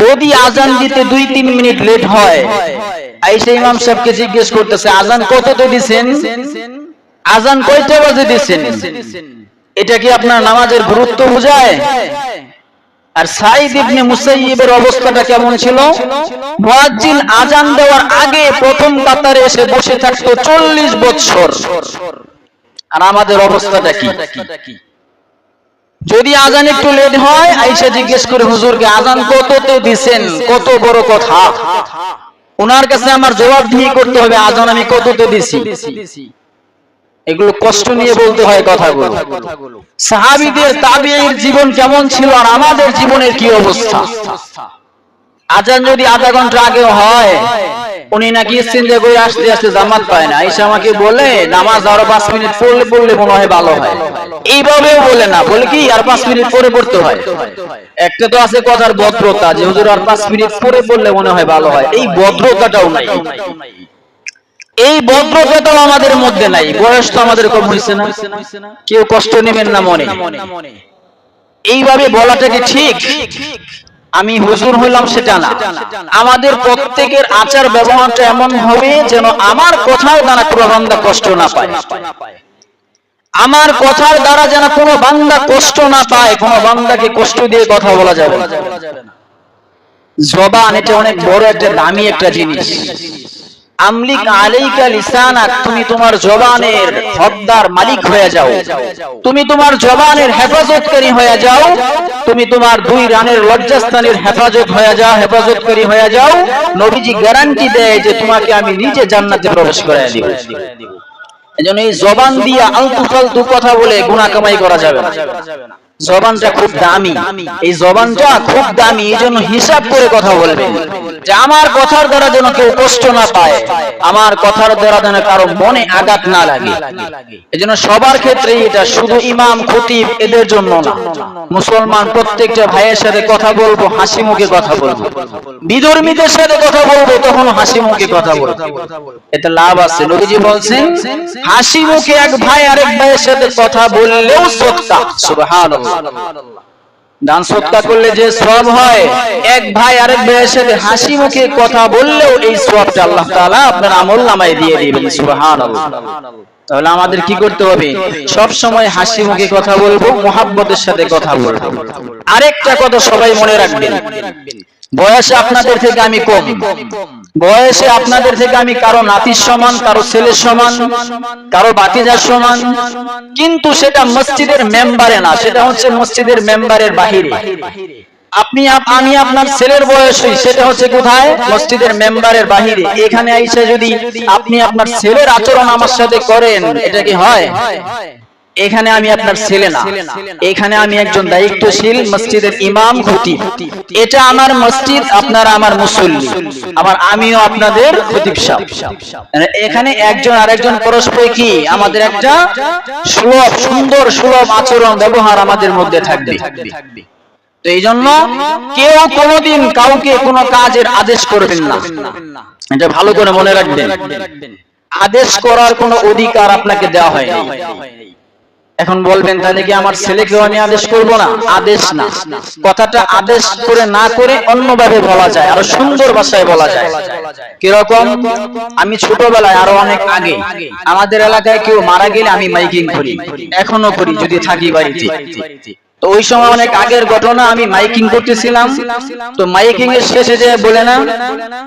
যদি আজান দিতে দুই, তিন মিনিট লেট হয় ইমাম সাহেবকে জিজ্ঞেস করতেছে, আজান কততে দিছেন? আজান কয়টা বাজে দিছেন? এটা কি আপনার নামাজের গুরুত্ব বোঝায়? আর সাইদ ইবনে মুসাইয়িবের অবস্থাটা কেমন ছিল? মুয়াজ্জিন আজান দেওয়ার আগে প্রথম কাতারে এসে বসে থাকতো চল্লিশ বছর আর আমাদের অবস্থাটা কি? যদি আজান একটু লেট হয়, আইসা জিজ্ঞেস করে, হুজুরকে আজান কততে দিছেন? কত বড় কথা? ওনার কাছে আমার জবাব দিয়ে করতে হবে, আজান আমি কত কততে দিছি? এগুলো কষ্ট নিয়ে বলতে হয় কথাগুলো। সাহাবিদের তাবিঈর জীবন কেমন ছিল আর আমাদের জীবনের কি অবস্থা? আজান যদি আধা ঘণ্টা আগে হয়, উনি নাকি ইস্তিনজা করে আসতে আসতে জামাত পায় না। এসে আমাকে বলে, নামাজ আরও পাঁচ মিনিট পড়লে পড়লে মনে হয় ভালো হয়। এইভাবেও বলে না, বলে কি, আর পাঁচ মিনিট পরে পড়তে হয়। একটা তো আছে কথার ভদ্রতা, যে হুজুর, আর পাঁচ মিনিট পরে পড়লে মনে হয় ভালো হয়। এই ভদ্রতাটাও নাই। এই ভদ্রতাটাও আমাদের মধ্যে নাই। বয়স তো আমাদের কম হয়েছে না। কেউ কষ্ট নেবেন না মনে। এইভাবে বলাটা কি ঠিক? আমি হুজুর হইলাম সেটা না। আমাদের প্রত্যেকের আচার ব্যবহারটা এমন হবে যেন আমার কথার দ্বারা কোনো বান্দা কষ্ট না পায়। আমার কথার দ্বারা যেন কোনো বান্দা কষ্ট না পায়, কোনো বান্দাকে কষ্ট দিয়ে কথা বলা যাবে না। জবান এটা অনেক বড় একটা দামি একটা জিনিস। আমলিক আলাইকা লিসানাক তুমি তোমার জবানের হকদার মালিক হয়ে যাও। তুমি তোমার জবানের হেফাজতকারী হয়ে যাও। তুমি তোমার দুই রানের লজ্জাস্থানের হেফাজত হয়ে যাও, হেফাজতকারী হয়ে যাও। নবীজি গ্যারান্টি দেয় যে তোমাকে আমি নিজে জান্নাতে প্রবেশ করাই দিব। এজন্য এই জবান দিয়ে আলতু ফালতু কথা বলে গুনাহ কামাই করা যাবে না। জবানটা খুব দামি। এই জবানটা খুব দামি, এই জন্য হিসাব করে কথা বলবেন যে আমার কথার দ্বারা যেন কেউ কষ্ট না পায়, আমার কথার দ্বারা যেন কারও মনে আঘাত না লাগে। এই জন্য সবার ক্ষেত্রে এটা শুধু ইমাম, খতিব এদের জন্য না। মুসলমান প্রত্যেকটা ভাইয়ের সাথে কথা বলব, হাসি মুখে কথা বলব। বিধর্মীদের সাথে কথা বলব, তখন হাসি মুখে কথা বলব। এতে লাভ আছে। নবীজি বলছেন, হাসি মুখে এক ভাই আরেক ভাইয়ের সাথে কথা বললেও সত্তা। সুবহানাল্লাহ। দান করলে যে সব হয়, এক ভাই আরেক ভাইয়ের সাথে হাসি মুখে কথা বললেও এই সবটা আল্লাহ আপনার আমল নামায় দিয়ে দিবেন তাহলে আমাদের কি করতে হবে? সব সময় হাসি মুখে কথা বলব, মোহাব্বতের সাথে কথা বলব। আরেকটা কথা সবাই মনে রাখবেন বয়সে আপনাদের থেকে আমি কম। বয়সে আপনাদের থেকে আমি কারও নাতির সমান, কারও ছেলের সমান, কারও বাতিজার সমান। কিন্তু সেটা মসজিদের মেম্বারে না, সেটা হচ্ছে মসজিদের মেম্বারের বাহিরে। আপনি আমি আপনার ছেলের বয়স সেটা হচ্ছে কোথায়? মসজিদের মেম্বারের বাহিরে। এখানে আইসা যদি আপনি আপনার ছেলের আচরণ আমার সাথে করেন, এটা কি হয়? এখানে আমি আপনার ছেলে না। এখানে আমি একজন দায়িত্বশীল মসজিদের ইমাম খতিব এটা আমার মসজিদ আপনারা আমার মুসল্লি। আবার আমিও আপনাদের খতিব মানে এখানে একজন আরেকজন পরস্পর কি? আমাদের একটা সুলভ সুন্দর সুলভ আচরণ ব্যবহার আমাদের মধ্যে থাকবে। তো এই জন্য কেউ কোনোদিন কাউকে কোনো কাজের আদেশ করবেন না। এটা ভালো করে মনে রাখবেন। আদেশ করার কোনো অধিকার আপনাকে দেওয়া হয়নি। এখন বলবেন, তাহলে কি আমার ছেলেকেও আমি আদেশ করব না? আদেশ না। কথাটা আদেশ করে না করে অন্যভাবে বলা যায়, আরও সুন্দর ভাষায় বলা যায়। কীরকম? আমি ছোটবেলায় আরও অনেক আগে আমাদের এলাকায় কেউ মারা গেলে আমি মাইকিং করি, এখনও করি, যদি থাকি বাড়িতে। তো ওই সময় অনেক আগের ঘটনা, আমি মাইকিং করতেছিলাম। তো মাইকিং এর শেষে যে বলে না,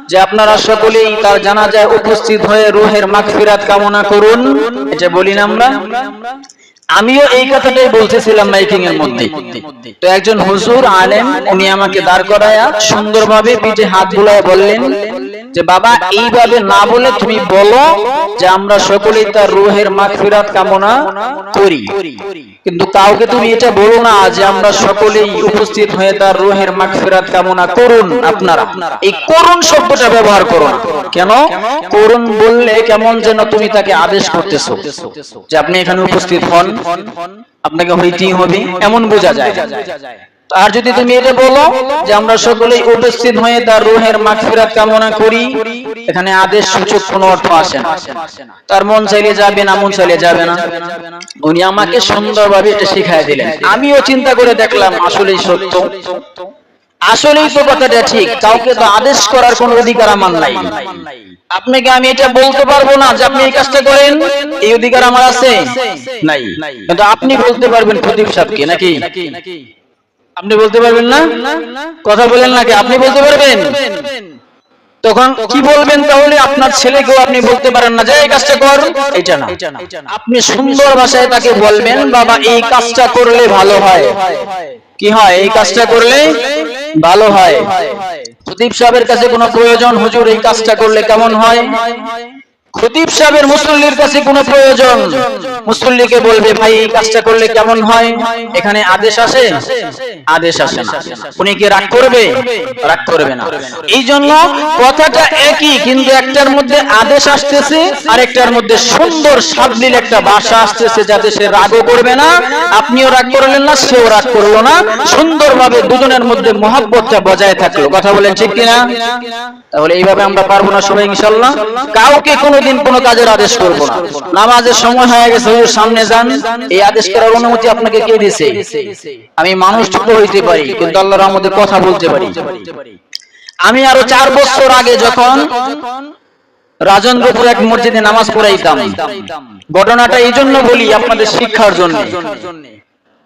যে আপনারা সকলেই তার জানাজায় উপস্থিত হয়ে রুহের মাগফিরাত কামনা করুন, এটা বলি না আমরা। আমিও এই কথাটাই বলতেছিলাম মাইকিং এর মধ্যে। তো একজন হুজুর আলেম উনি আমাকে দাঁড় করায়া সুন্দরভাবে পিঠে হাত বুলায় বললেন যে বাবা এইভাবে না বলে তুমি বলো যে আমরা সকলেই তার রুহের মাগফিরাত কামনা করি। কিন্তু কাউকে তুমি এটা বলো না যে আমরা সকলেই উপস্থিত হয়ে তার রুহের মাগফিরাত কামনা করুন আপনারা। এই করুন শব্দটা ব্যবহার করুন। কেন? করুন বললে কেমন যেন তুমি তাকে আদেশ করতেছো। যে আপনি এখানে উপস্থিত হন। আপনাকে হইতেই হবে। এমন বোঝা যায়। আর যদি তুমি এটা বলো যে আমরা সকলেই উপস্থিত হয়ে তার রুহের মাগফিরাত কামনা করি, এখানে আদেশ সূচক কোনো অর্থ আসে না। তার মন চাইলে যাবে না, মন চাইলে যাবে না। উনি আমাকে সুন্দরভাবে এটা শিখাই দিলেন। আমিও চিন্তা করে দেখলাম, আসলেই সত্য। আসলেই তো কথাটা ঠিক, কাউকে তো আদেশ করার কোনো অধিকার আমার নাই। আপনাকে আমি এটা বলতে পারব না যে আপনি এই কাজটা করেন, এই অধিকার আমার আছে? নাই। কিন্তু আপনি বলতে পারবেন খতিব সাহেবকে, নাকি? আপনি বলতে পারবেন না? কথা বলেন নাকি আপনি বলতে পারবেন? তখন কি বলবেন তাহলে আপনার ছেলেকেও আপনি বলতে পারেন না যে, এই কাজটা কর। এটা না। আপনি সুন্দর ভাষায় তাকে বলবেন, বাবা, এই কাজটা করলে ভালো হয়। কি হয়? এই কাজটা করলে ভালো হয়। খতিব সাহেবের কাছে কোনো প্রয়োজন? হুজুর, এই কাজটা করলে কেমন হয়? খতিব সাহেবের মুসল্লির কাছে কোনো প্রয়োজন। মুসল্লিকে বলবে, ভাই, এই কাজটা করলে কেমন হয়? এখানে আদেশ আসে? আদেশ আসে না। উনি কি রাগ করবে? রাগ করবে না। এই জন্য কথাটা একই, কিন্তু একটার মধ্যে আদেশ আসতেছে আর একটার মধ্যে সুন্দর সাবলীল একটা ভাষা আসতেছে যাতে সে রাগও করবে না, আপনিও রাগ করলেন না, সেও রাগ করল না। সুন্দরভাবে দুজনের মধ্যে মহাব্বতটা বজায় থাকল। কথা বলেন ঠিক কিনা? তাহলে এইভাবে আমরা পারব না সবাই, ইনশাল্লাহ। কাউকে কোনোদিন কোনো কাজের আদেশ করব না। নামাজের সময় হয়ে গেছে, হুজুর সামনে যান। এই আদেশ করার অনুমতি আপনাকে কে দিছে? আমি মানুষ ছোট হইতে পারি, কিন্তু আল্লাহর আমাদের কথা বলতে পারি। আমি আরও চার বছর আগে যখন রাজেন্দ্রপুর এক মসজিদে নামাজ পড়াইতাম, ঘটনাটা এই জন্য বলি আপনাদের শিক্ষার জন্য।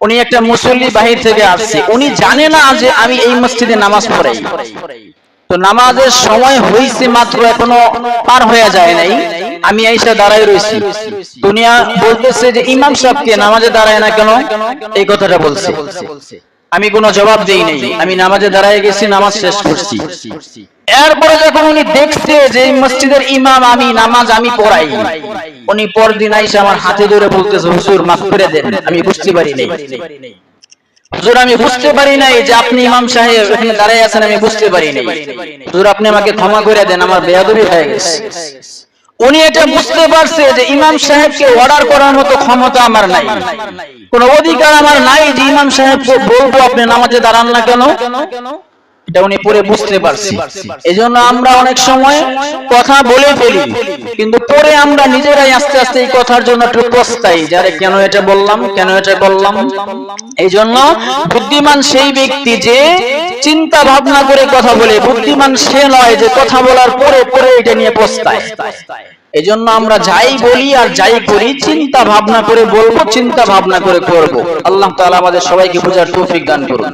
উনি একটা মুসল্লি বাহির থেকে আসছে। উনি জানে না যে আমি এই মসজিদে নামাজ পড়াই। তো নামাজের সময় হইছে মাত্র এখনও পার হয়ে যায় নাই। আমি আইসা দাঁড়াই রয়েছি দুনিয়া বলতেছে যে ইমাম সাহেবকে নামাজে দাঁড়ায় না কেন? এই কথাটা বলছে। আমি কোনো জবাব দেই নাই। আমি নামাজে দাঁড়ায় গেছি, নামাজ শেষ করছি। এরপরে যখন উনি দেখছে যে মসজিদের ইমাম আমি, নামাজ আমি পড়াই, উনি পরদিন আইসা আমার হাতে ধরে বলতেছে, হুজুর, মাফ করে দেন, আমি বুঝতে পারি নাই। হুজুর, আমি বুঝতে পারি নাই যে আপনি ইমাম সাহেব, এখানে আছেন, আমি বুঝতে পারি নাই। হুজুর, আপনি আমাকে ক্ষমা করে দেন, আমার বেয়াদবি হয়ে গেছে। উনি এটা বুঝতে পারছে যে ইমাম সাহেবকে অর্ডার করার মতো ক্ষমতা আমার নাই। কোন অধিকার আমার নাই যে ইমাম সাহেব বলব আপনি নামাজে দাঁড়ান না কেন? এটা উনি পরে বুঝতে পারছি। এই জন্য আমরা অনেক সময় কথা বলে ফেলি কিন্তু পরে আমরা নিজেরাই আস্তে আস্তে এই কথার জন্য একটু পস্তাই যারে কেন এটা বললাম কেন এটা বললাম। এই জন্য বুদ্ধিমান সেই ব্যক্তি যে চিন্তা ভাবনা করে কথা বলে বুদ্ধিমান সে নয় যে কথা বলার পরে পরে এটা নিয়ে পস্তায়। এই জন্য আমরা যাই বলি আর যাই করি চিন্তা ভাবনা করে বলব চিন্তা ভাবনা করে করব। আল্লাহ তাআলা আমাদের সবাইকে বোঝার তৌফিক দান করুন।